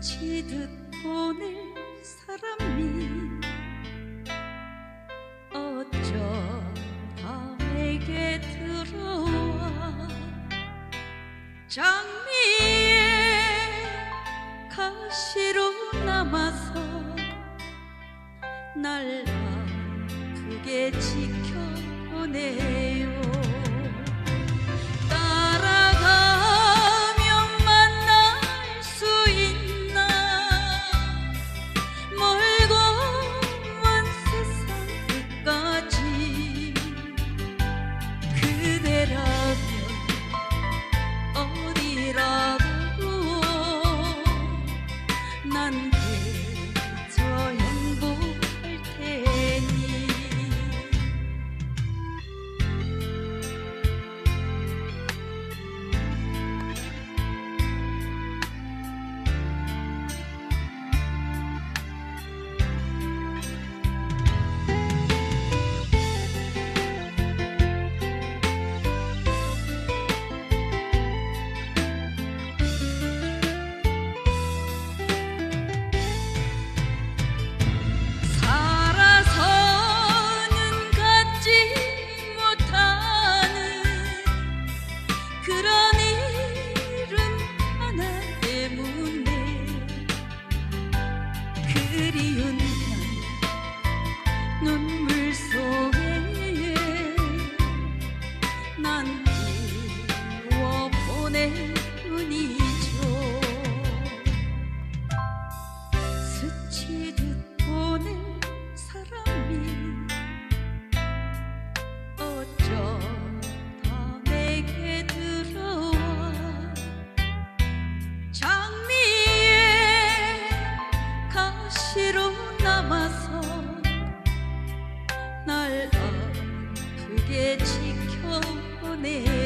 스치듯 보낼 사람이 어쩌다 내게 들어와 장미의 가시로 남아서 날 아프게 지켜 그런 일은 하나 때문에 그리운 난 눈물 속에 난 지워 보낼 뿐이죠. 스치듯 보낼 지